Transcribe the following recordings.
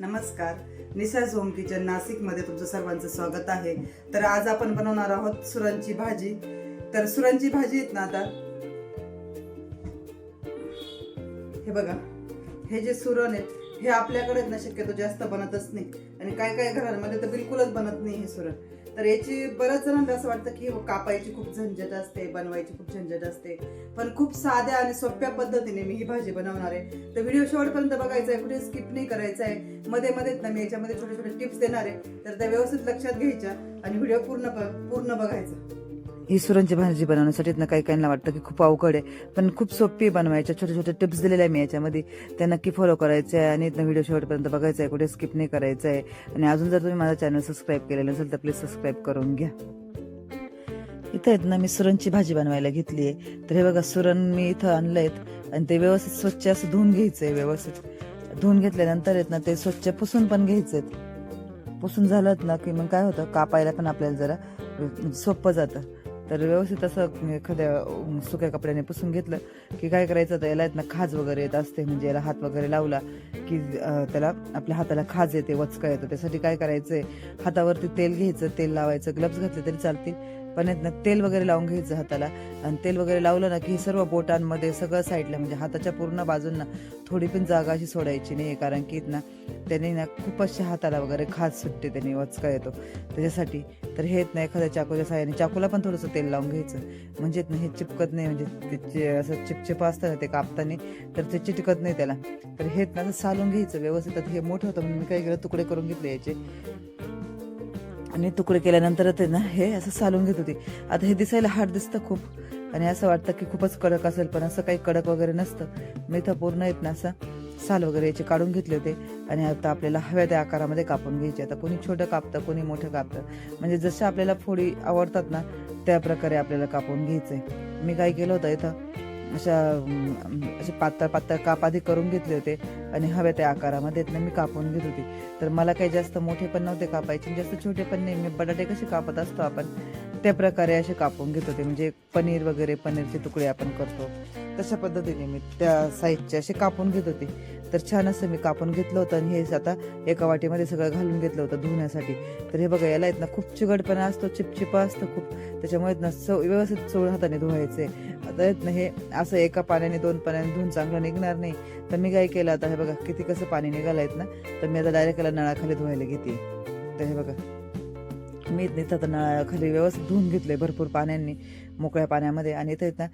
नमस्कार. निसाज home kitchen नाशिकमध्ये तुमचं सर्वांचं स्वागत आहे. तर आज आपण बनवणार आहोत सुरांची भाजी. तर सुरांची भाजी आहेत ना आता? हे बघा. हे जे सुरण आहेत हे आपल्याकडे ना शक्यतो जास्त बनतच नाही. आणि काय काय घरांमध्ये तर बिलकुलच बनत नाही हे सुरण. तर याची बऱ्याच जणांना असं वाटतं की हो, कापायची खूप झंझट असते बनवायची खूप झंझट असते. पण खूप साध्या आणि सोप्या पद्धतीने मी ही भाजी बनवणार आहे. तर व्हिडिओ शेवटपर्यंत बघायचा आहे कुठे स्किप नाही करायचा आहे. मध्ये मध्येच ना मी याच्यामध्ये छोटे छोटे टिप्स देणार आहे. तर त्या व्यवस्थित लक्षात घ्यायच्या आणि व्हिडिओ पूर्ण पूर्ण बघायचा. ही सुरणची भाजी बनवण्यासाठी ना काही काहींना वाटतं की खूप अवघड आहे. पण खूप सोपी बनवायच्या. छोटे छोटे टिप्स दिलेल्या आहे मी याच्यामध्ये. त्या नक्की फॉलो करायचे आहे आणि व्हिडिओ शेवटपर्यंत बघायचा आहे कुठे स्किप नाही करायचं आहे आणि अजून जर तुम्ही माझा चॅनल सबस्क्राईब केलेलं नसेल तर प्लीज सबस्क्राईब करून घ्या. इथं आहेत ना मी सुरणची भाजी बनवायला घेतली आहे. तर हे बघा सुरण मी इथं आणलं आहेत आणि ते व्यवस्थित स्वच्छ असं धुवून घ्यायचं आहे व्यवस्थित. धुवून घेतल्यानंतर आहेत ना ते स्वच्छ पुसून पण घ्यायचे पुसून झालं ना की मग काय होतं? कापायला पण आपल्याला जरा सोपं जातं. तर व्यवस्थित असं एखाद्या सुक्या कपड्याने पुसून घेतलं की काय करायचं तर याला आहेत ना खाज वगैरे येत असते म्हणजे याला हात वगैरे लावला की त्याला आपल्या हाताला खाज येते वचका येतो. त्यासाठी काय करायचंय? हातावरती तेल घ्यायचं तेल लावायचं ग्लब्स घातले तरी चालतील. पण तेल वगैरे लावून घ्यायचं हाताला. आणि तेल वगैरे लावलं ना की सर्व बोटांमध्ये सगळं साईडला म्हणजे हाताच्या पूर्ण बाजूंना थोडी पण जागा अशी सोडायची नाही कारण की ना त्याने ना खूपच हाताला वगैरे खाज सुटते त्याने वचका येतो. त्याच्यासाठी तर हेच ना एखाद्या चाकूच्या साह्याने चाकूला पण थोडंसं तेल लावून घ्यायचं. म्हणजे ना हे चिपकत नाही म्हणजे ते असं चिपचिप असतं ना ते कापताना तर ते चिटकत नाही त्याला. तर हेच ना असं सालून घ्यायचं व्यवस्थित. हे मोठं होतं म्हणून मी काय केलं तुकडे करून घेतले याचे. आणि तुकडे केल्यानंतर ते ना हे असं सालून घेत होती. आता हे दिसायला हार्ड दिसतं खूप. आणि असं वाटतं की खूपच कडक असेल पण असं काही कडक वगैरे नसतं. मी इथं पूर्ण येत ना असं साल वगैरे याचे काढून घेतले होते. आणि आता आपल्याला हव्या त्या आकारामध्ये कापून घ्यायचे. आता कोणी छोटं कापतं कोणी मोठं कापतं. म्हणजे जसं आपल्याला फोडी आवडतात ना त्या प्रकारे आपल्याला कापून घ्यायचंय. मी काय केलं होतं इथं अशा असे पातळ पातळ काप आधी करून घेतले होते आणि हव्या त्या आकारामध्ये मी कापून घेत होती. तर मला काही जास्त मोठे पण नव्हते कापायचे जास्त छोटे पण नाही. मी बटाटे कसे कापत असतो आपण त्या प्रकारे असे कापून घेत होते. म्हणजे पनीर वगैरे पनीरचे तुकडे आपण करतो. तशा पद्धतीने मी त्या साईजचे असे कापून घेत होते. तर छान असं मी कापून घेतलं होतं आणि हे आता एका वाटीमध्ये सगळं घालून घेतलं होतं धुण्यासाठी. तर हे बघा याला इथनं ना खूप चिकटपणा असतो चिपचिपा असतं खूप. त्याच्यामुळे ना सव व्यवस्थित चोळ हाताने धुवायचे. आता आहेत ना हे असं एका पाण्याने दोन पाण्याने धुवून चांगलं निघणार नाही. तर मी काय केलं आता हे बघा किती कसं पाणी निघालं आहेत ना तर मी आता डायरेक्ट याला नळाखाली धुवायला घेते. तर हे बघा मी इथं नळाखाली व्यवस्थित धुवून घेतले भरपूर पाण्याने मोकळ्या पाण्यामध्ये. आणि इथं ना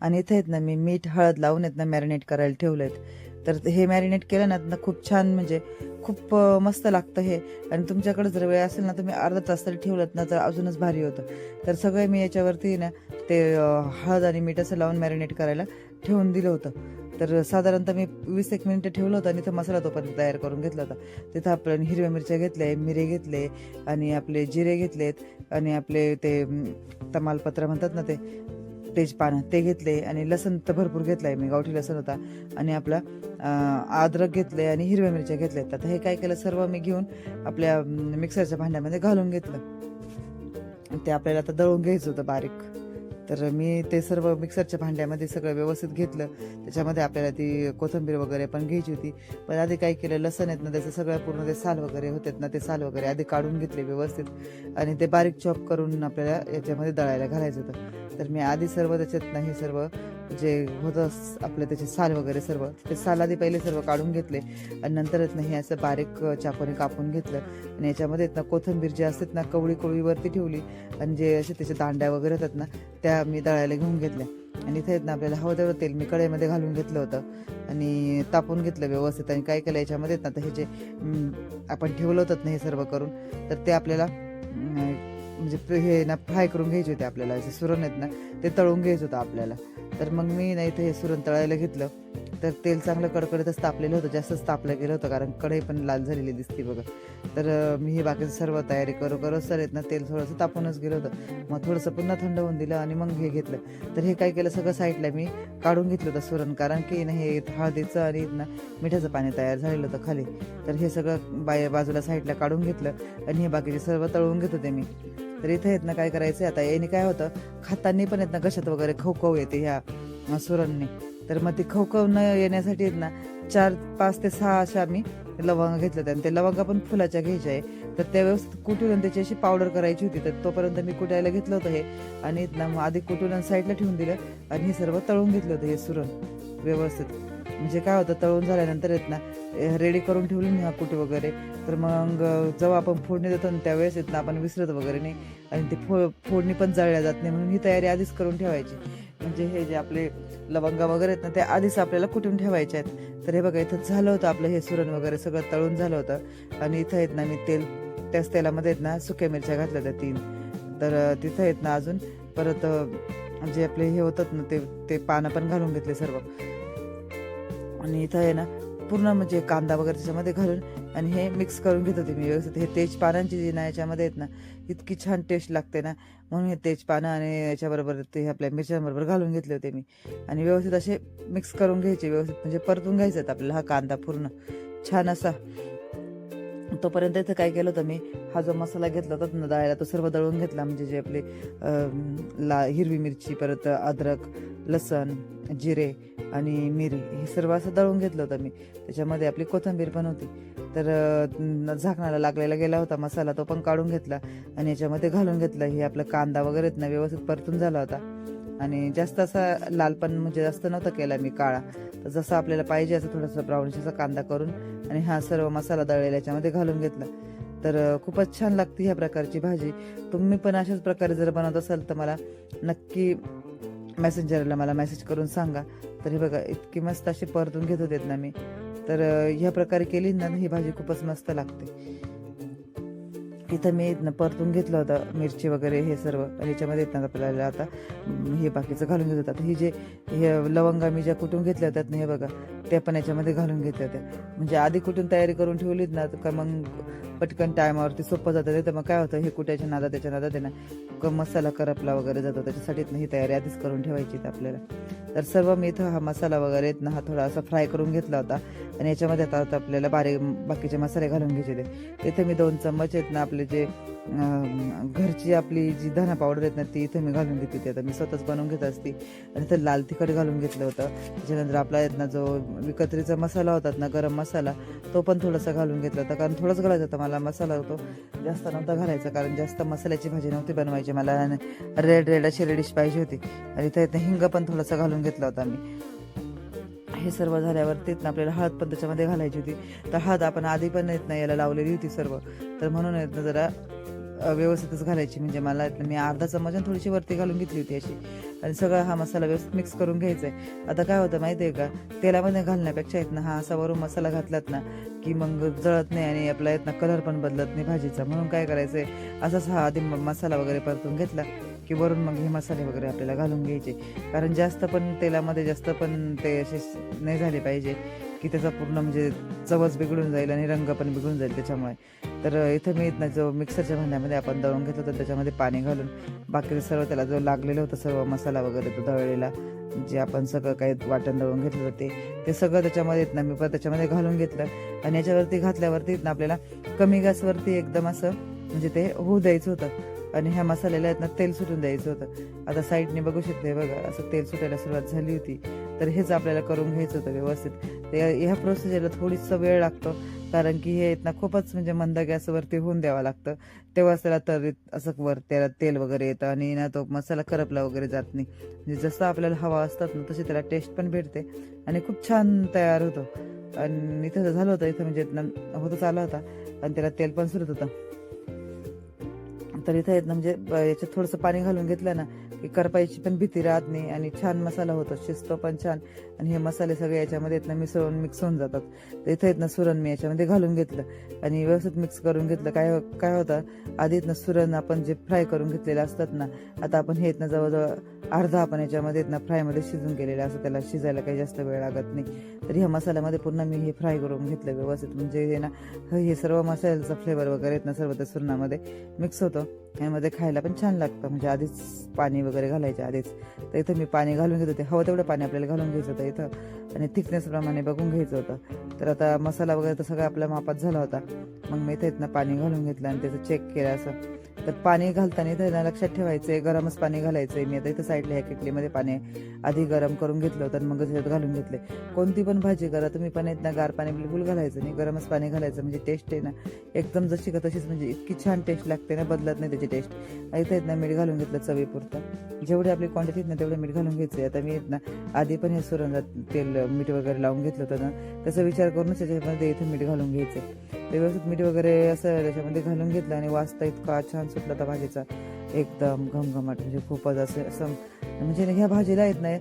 आणि इथे आहेत ना मी मीठ हळद लावून आहेत ना मॅरिनेट करायला ठेवलं आहेत तर हे मॅरिनेट केलं ना ना खूप छान म्हणजे खूप मस्त लागतं हे. आणि तुमच्याकडे जर वेळ असेल ना तुम्ही अर्धा तास तरी ठेवलं ना तर अजूनच भारी होतं. तर सगळं मी याच्यावरती ना ते हळद आणि मीठ असं लावून मॅरिनेट करायला ठेवून दिलं होतं. तर साधारणतः मी वीस एक मिनिटं ठेवलं होतं आणि इथं मसाला तोपर्यंत तयार करून घेतला होता. तिथं आपण हिरव्या मिरच्या घेतल्या मिरे घेतले आणि आपले जिरे घेतलेत आणि आपले ते तमालपत्र म्हणतात ना ते तेजपानं ते घेतले आणि लसण तर भरपूर घेतलाय. मी गावठी लसण होता आणि आपला अद्रक घेतले आणि हिरव्या मिरच्या घेतल्या तर हे काय केलं सर्व मी घेऊन आपल्या मिक्सरच्या भांड्यामध्ये घालून घेतलं. ते आपल्याला आता दळून घ्यायचं होतं बारीक. तर मी ते सर्व मिक्सरच्या भांड्यामध्ये सगळं व्यवस्थित घेतलं. त्याच्यामध्ये आपल्याला ती कोथिंबीर वगैरे पण घ्यायची होती. पण आधी काय केलं लसण आहेत ना त्याचं सगळं पूर्ण ते साल वगैरे होतात ना ते साल वगैरे आधी काढून घेतले व्यवस्थित. आणि ते बारीक चॉप करून आपल्याला याच्यामध्ये दळायला घालायचं होतं. तर मी आधी सर्व त्याच्यात नाही सर्व जे होतं आपलं त्याचे साल वगैरे सर्व ते साल आधी पहिले सर्व काढून घेतले आणि नंतरच नाही असं बारीक चाकूने कापून घेतलं. आणि याच्यामध्ये ना कोथिंबीर जे असतात ना कवळी कवळीवरती ठेवली आणि जे असे त्याचे दांड्या वगैरे होतात ना त्या मी दळायला घेऊन घेतल्या. आणि इथे ना आपल्याला हवं तेवढं तेल मी कढईमध्ये घालून घेतलं होतं आणि तापून घेतलं व्यवस्थित आणि काय केलं याच्यामध्ये ना तर हे जे आपण ठेवलं होतं ना हे सर्व करून तर ते आपल्याला म्हणजे हे ना फ्राय करून घ्यायचे होते आपल्याला. जे सुरण आहेत ना ते तळून घ्यायचं होतं आपल्याला. तर मग मी नाही तर हे सुरण तळायला घेतलं. तर तेल चांगलं कडकडतच तापलेलं होतं जास्तच तापलं गेलं होतं कारण कढई पण लाल झालेली दिसते बघा. तर मी हे बाकीचं सर्व तयारी करू करू सर येत ना तेल थोडंसं तापूनच गेलं होतं. मग थोडंसं पुन्हा थंड होऊन दिलं आणि मग हे घेतलं. तर हे काय केलं सगळं साईडला मी काढून घेतलं होतं सुरण. कारण की ना हे हळदीचं आणि ना मिठाचं पाणी तयार झालेलं होतं खाली. तर हे सगळं बाय बाजूला साईडला काढून घेतलं. आणि हे बाकीचे सर्व तळून घेत होते मी. तर इथे आहेत ना काय करायचं आता याने काय होतं? खातानी पण येत ना घशात वगैरे खवखव येते ह्या सुरांनी. तर मग ती खवखव न येण्यासाठी आहेत ना चार पाच ते सहा अशा आम्ही लवंग घेतलं होते आणि ते लवंगा पण फुलाच्या घ्यायच्या आहे. तर त्या व्यवस्थित कुटून त्याची अशी पावडर करायची होती तर तोपर्यंत मी कुटायला घेतलं होतं हे. आणि मग आधी कुटून साईडला ठेवून दिलं. आणि हे सर्व तळून घेतलं होतं हे सुरण व्यवस्थित. म्हणजे काय होतं तळून झाल्यानंतर येत ना रेडी करून ठेवली ना कुठे वगैरे तर मग जेव्हा आपण फोडणी देतो ना त्यावेळेस येत ना आपण विसरत वगैरे नाही. आणि ते फो फोडणी पण जळल्या जात नाही म्हणून ही तयारी आधीच करून ठेवायची. म्हणजे हे जे आपले लवंगा वगैरे आहेत ना ते आधीच आपल्याला कुटून ठेवायचे आहेत. तर हे बघा इथं झालं होतं आपलं हे सुरण वगैरे सगळं तळून झालं होतं. आणि इथं आहेत ना मी तेल त्याच तेलामध्ये आहेत ना सुक्या मिरच्या घातल्या त्या तीन. तर तिथं आहेत ना अजून परत जे आपले हे होतात ना ते ते पानं पण घालून घेतले सर्व. आणि इथं आहे ना पूर्ण म्हणजे कांदा वगैरे त्याच्यामध्ये घालून आणि हे मिक्स करून घेत होते मी व्यवस्थित. हे तेजपानांची जी ना याच्यामध्ये आहेत ना इतकी छान टेस्ट लागते ना. म्हणून हे तेजपानं आणि याच्याबरोबर ते आपल्या मिरच्यांबरोबर घालून घेतले होते मी. आणि व्यवस्थित असे मिक्स करून घ्यायचे व्यवस्थित म्हणजे परतून घ्यायचे आपल्याला हा कांदा पूर्ण. छान असा तोपर्यंत इथं काय केलं होतं मी? हा जो मसाला घेतला होता दळायला तो सर्व दळून घेतला. म्हणजे जे आपले ला हिरवी मिरची परत अद्रक लसण जिरे आणि मिरी हे सर्व असं दळून घेतलं होतं मी. त्याच्यामध्ये आपली कोथिंबीर पण होती. तर झाकणाला लागलेला गेला होता मसाला तो पण काढून घेतला आणि याच्यामध्ये घालून घेतला. हे आपला कांदा वगैरे आहेत ना व्यवस्थित परतून झाला होता. आणि जास्त असा लालपण म्हणजे जास्त नव्हता केला मी काळा. तर जसं आपल्याला पाहिजे असं थोडासा ब्राऊनिश असा कांदा करून आणि हा सर्व मसाला दळलेला याच्यामध्ये घालून घेतला. तर खूपच छान लागते ह्या प्रकारची भाजी. तुम्ही पण अशाच प्रकारे जर बनवत असाल तर मला नक्की मेसेंजरला मला मेसेज करून सांगा. तर हे बघा इतकी मस्त अशी परतून घेत होते ना मी. तर ह्या प्रकारे केली ना ही भाजी खूपच मस्त लागते. इथं मी परतून घेतलं होतं मिरची वगैरे हे सर्व. ह्याच्यामध्ये येत आपल्याला आता हे बाकीचं घालून घेत होतं ही जे हे लवंगा मी ज्या कुठून घेतल्या होतात ना हे बघा. त्या पण याच्यामध्ये घालून घेतल्या त्या म्हणजे आधी कुठून तयारी करून ठेवलीत ना तर का मग पटकन टायमावरती सोपं जातं तर मग काय होतं हे कुठ्याच्या नादा त्याच्या नादात आहे ना क- मसाला करपला वगैरे जातो. त्याच्यासाठी ही तयारी आधीच करून ठेवायची आपल्याला. तर सर्व मी इथं हा मसाला वगैरे ना हा थोडा असा फ्राय करून घेतला होता. आणि याच्यामध्ये आता आपल्याला बारीक बाकीचे मसाले घालून घ्यायचे ते तिथे मी दोन चम्मच आहेत ना आपले जे घरची आपली जी धना पावडर आहेत ना ती इथं मी घालून घेते ती आता मी स्वतःच बनवून घेत असते. आणि इथं लाल तिखट घालून घेतलं होतं. त्याच्यानंतर आपला आहेत ना जो विकत्रीचा मसाला होता ना गरम मसाला तो पण थोडासा घालून घेतला होता. कारण थोडंच घालायचा होता मला मसाला तो जास्त नव्हता घालायचा कारण जास्त मसाल्याची भाजी नव्हती बनवायची मला. रेड रेड अशी रेडिश पाहिजे होती. आणि इथं हिंग पण थोडासा घालून घेतला होता मी. हे सर्व झाल्यावरती ना आपल्याला हळद पण त्याच्यामध्ये घालायची होती. तर हळद आपण आधी पण येत नाही याला लावलेली होती सर्व. तर म्हणून येत ना जरा व्यवस्थितच घालायची. म्हणजे मला मी अर्धा चमच आणि थोडीशी वरती घालून घेतली होती अशी. आणि सगळा हा मसाला व्यवस्थित मिक्स करून घ्यायचा आहे आता काय होतं माहिती आहे का? तेलामध्ये घालण्यापेक्षा आहेत ना हा असा वरून मसाला घातलात ना की मग जळत नाही आणि आपला येत ना कलर पण बदलत नाही भाजीचा. म्हणून काय करायचं आहे असाच हा आधी म- मसाला वगैरे परतून घेतला की वरून मग हे मसाले वगैरे आपल्याला घालून घ्यायचे. कारण जास्त पण तेलामध्ये जास्त पण ते असे नाही झाले पाहिजे की त्याचा पूर्ण म्हणजे चवच बिघडून जाईल आणि रंग पण बिघडून जाईल त्याच्यामुळे. तर इथं मी जो मिक्सरच्या भांड्यामध्ये आपण दळून घेतलं होतं त्याच्यामध्ये पाणी घालून बाकीचं सर्व त्याला जो लागलेलं होतं सर्व मसाला वगैरे तो दळलेला जे आपण सगळं काही वाटण दळून घेतलं होतं ते ते सगळं त्याच्यामध्ये येत ना मी पण त्याच्यामध्ये घालून घेतलं. आणि याच्यावरती घातल्यावरती ना आपल्याला कमी गॅसवरती एकदम असं म्हणजे ते होऊ द्यायचं होतं. आणि ह्या मसाल्याला आहेत ना तेल सुटून द्यायचं होतं. आता साईडने बघू शकते बघा असं तेल सुटायला सुरुवात झाली होती. तर हेच आपल्याला करून घ्यायचं होतं व्यवस्थित. ते ह्या प्रोसिजरला थोडीसा वेळ लागतो. कारण की हे आहेत ना खूपच म्हणजे मंद गॅसवरती होऊन द्यावं लागतं. तेव्हाच त्याला तर असं वर त्याला तेल वगैरे येतं आणि ना तो मसाला करपला वगैरे जात नाही. म्हणजे जसं आपल्याला हवा असतात ना तशी त्याला टेस्ट पण भेटते आणि खूप छान तयार होतो. आणि इथं झालं होतं इथं म्हणजे होतच आला होता आणि त्याला तेल पण सुरत होतं. तर इथं येत ना म्हणजे याच्यात थोडंसं पाणी घालून घेतलं ना की करपायची पण भीती राहत नाही आणि छान मसाला होतो शिजतो पण छान. आणि हे मसाले सगळे याच्यामध्ये इथनं मिसळून मिक्स होऊन जातात. तर इथं इथनं सुरण मी याच्यामध्ये घालून घेतलं. आणि व्यवस्थित मिक्स करून घेतलं. काय काय होतं आधी इथनं सुरण आपण जे फ्राय करून घेतलेलं असतात ना आता आपण हे इथनं जवळजवळ अर्धा आपण याच्यामध्ये ना फ्रायमध्ये शिजून केलेलं असं त्याला शिजायला काही जास्त वेळ लागत नाही. तर ह्या मसाल्यामध्ये पुन्हा मी हे फ्राय करून घेतलं व्यवस्थित. म्हणजे हे ना हे सर्व मसाल्याचा फ्लेवर वगैरे येत ना सर्व त्या सुरणामध्ये मिक्स होतं. यामध्ये खायला पण छान लागतं. म्हणजे आधीच पाणी वगैरे घालायचे आधीच. तर इथं मी पाणी घालून घेत होते. हवं तेवढं पाणी आपल्याला घालून घ्यायचं होतं इथं. आणि थिकनेसप्रमाणे बघून घ्यायचं होतं. तर आता मसाला वगैरे तर सगळा आपल्या मापात झाला होता. मग मी इथं इथनं पाणी घालून घेतलं आणि त्याचं चेक केलं असं. तर पाणी घालताना त्यांना लक्षात लक्षात ठेवायचंय गरमच पाणी घालायचंय. मी आता इथं साईडला ह्या किटलीमध्ये पाणी आधी गरम करून घेतलं होतं आणि मग त्याच्यात घालून घेतले. कोणती पण भाजी करा तुम्ही पण ना गार पाणी बिलकुल घालायचं नाही. गरमच पाणी घालायचं म्हणजे टेस्ट आहे ना. एकदम जशी का तशीच म्हणजे इतकी छान टेस्ट लागते ना बदलत नाही त्याची टेस्ट इथं आहेत ना मीठ घालून घेतलं चवीपुरतं. जेवढी आपली क्वांटिटी ना तेवढं मीठ घालून घ्यायचं आता मी आहेत ना आधी पण हे सुरंगात तेल मीठ वगैरे लावून घेतलं होतं ना त्याचा विचार करूनच त्याच्यामध्ये इथं मीठ घालून घ्यायचं व्यवस्थित मीठ वगैरे असं त्याच्यामध्ये घालून घेतलं आणि वाजता इतका छान सुटला त्या भाजीचा. एकदम घमघमाट म्हणजे खूपच असं असं म्हणजे ह्या भाजीला येत नाही.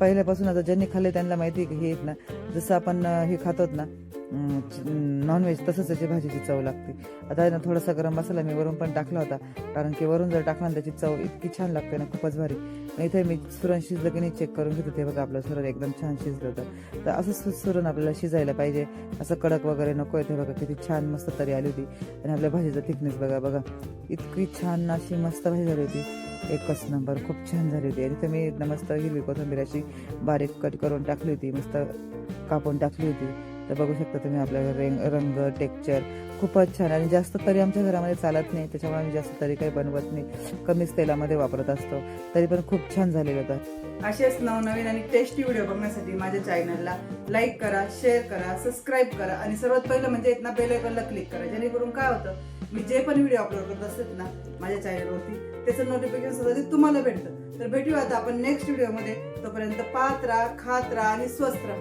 पहिल्यापासून आता ज्यांनी खाल्ले त्यांना माहिती आहे की हे येत ना जसं आपण हे खातोत ना नॉनव्हेज तसंच त्याची भाजीची चव लागते. आता आहे ना थोडासा गरम मसाला मी वरून पण टाकला होता. कारण की वरून जर टाकला ना त्याची चव इतकी छान लागते ना खूपच भारी. इथे मी सुरण शिजलं की नाही चेक करून घेत. होते बघा आपलं सुरण एकदम छान शिजलं होतं. तर असं सु- सुरण आपल्याला शिजायला पाहिजे. असं कडक वगैरे नको येते बघा किती छान मस्त तरी आली होती. आणि आपल्या भाजीचा थिकनेस बघा बघा. इतकी छान अशी मस्त भाजी झाली होती. एकच नंबर खूप छान झाली होती. आणि इथं मी मस्त हिरवी कोथिंबीर अशी बारीक कट करून टाकली होती. मस्त कापून टाकली होती. तर बघू शकता तुम्ही आपल्या रंग रंग टेक्चर खूपच छान. आणि जास्त तरी आमच्या घरामध्ये चालत नाही त्याच्यामुळे आम्ही जास्त तरी काही बनवत नाही. कमीच तेलामध्ये वापरत असतो. तरी पण खूप छान झालेलं होतं. असेच नवनवीन आणि टेस्टी व्हिडिओ बघण्यासाठी माझ्या चॅनलला लाईक करा शेअर करा सबस्क्राईब करा आणि सर्वात पहिलं म्हणजे इथं बेल आयकॉनला क्लिक करा. जेणेकरून काय होतं मी जे पण व्हिडिओ अपलोड करत असते ना माझ्या चॅनलवरती त्याचं नोटिफिकेशन सुद्धा तुम्हाला भेटतं. तर भेटूया आता आपण नेक्स्ट व्हिडिओमध्ये तोपर्यंत पाहत राहा खात राहा आणि स्वस्त राहा.